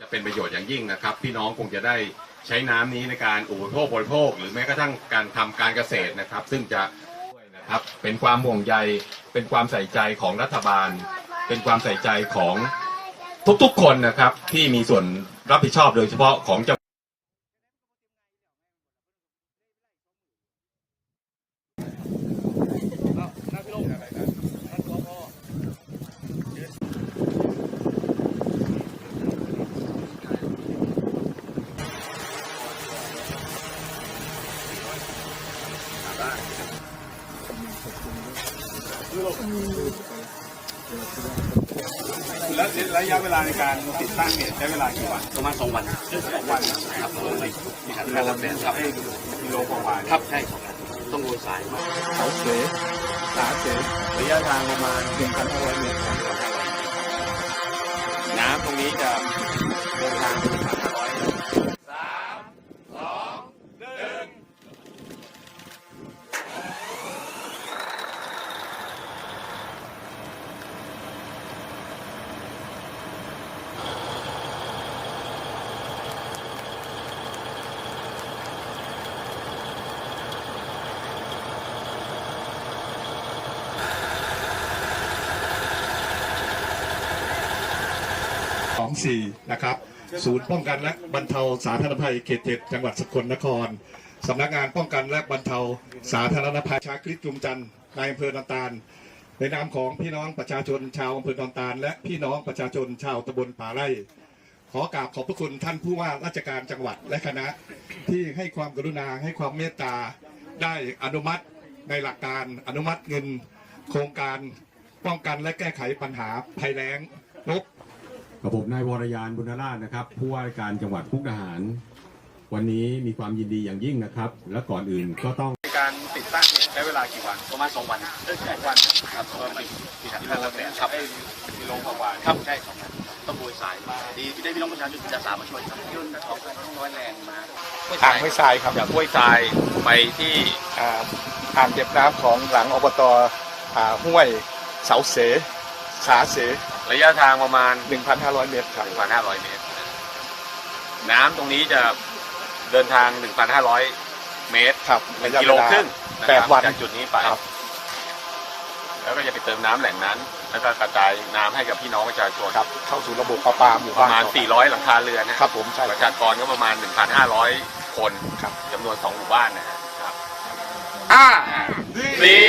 จะเป็นประโยชน์อย่างยิ่งนะครับ พี่น้องคงจะได้ใช้น้ำนี้ในการอุปโภคบริโภค หรือแม้กระทั่งการทำการเกษตรนะครับ ซึ่งจะช่วยนะครับเป็นความห่วงใยเป็นความใส่ใจของรัฐบาล เป็นความใส่ใจของทุกๆคนนะครับที่มีส่วนรับผิดชอบโดยเฉพาะของจัง แล้วระยะเวลาในการติดตั้งเนี่ยใช้เวลากี่วันประมาณสองวันสองวันนะครับมีการการรับแดดครับให้กิโลกว่าๆครับใช่สองวันต้องโรยสายมาเขาเสขาเสระยะทางประมาณ1,500เมตรครับน้ำตรงนี้จะเดินทาง 24นะครับศูนย์ป้องกันและบรรเทาสาธารณภัยเขตเจ็ดจังหวัดสกลนครสำนักงานป้องกันและบรรเทาสาธารณภัยชาคริตจุมจันทร์นายอำเภอดอนตาลในนามของพี่น้องประชาชนชาวอำเภอดอนตาล และพี่น้องประชาชนชาวตำบลป่าไร่ ขอกราบขอบพระคุณท่านผู้ว่าราชการจังหวัดและคณะที่ให้ความกรุณาให้ความเมตตา ได้อนุมัติในหลักการอนุมัติเงิน โครงการป้องกันและแก้ไขปัญหาภัยแล้งงบ กับผมนายวรยานบุญราชนะครับผู้ว่าราชการจังหวัดมุกดาหาร วันนี้มีความยินดีอย่างยิ่งนะครับ และก่อนอื่นก็ต้องในการติดตั้งเนี่ยใช้เวลากี่วันประมาณสองวันเออใช่วันครับประมาณมีการการรับแดดคครัรับบให้กิโลกว่าๆครับใช่สองวันต้องโรยสายมาดีที่ได้พี่น้องประชาชนจิตอาสามาช่วยครับยื่นเขาต้องร้อยแรงมาทางห้วยทรายครับจากห้วยทรายไปที่อ่าอ่างเก็บน้ำของหลังอบตอ่าห้วยเสาเสขาเส ระยะทางประมาณ 1,500 เมตรครับ 1,500 เมตร น้ำตรงนี้จะเดินทาง 1,500 เมตรครับหนึ่ระงยะกิเวโลลาครึ่งนะแปคดรับวันจากจุดนี้ไป ครับ แล้วก็จะไปเติมน้ำแหล่งนั้น แล้วก็กระจายน้ำให้กับพี่น้องประชาชนครับ เข้าสู่ระบบประปาหมู่ประบ้านมาณ 400 หลังคาเรือนนะครับผมใช่ประชากรก็ประมาณ 1,500 คนครับ จำนวน 2 หมู่บ้านนะครับห้าสี่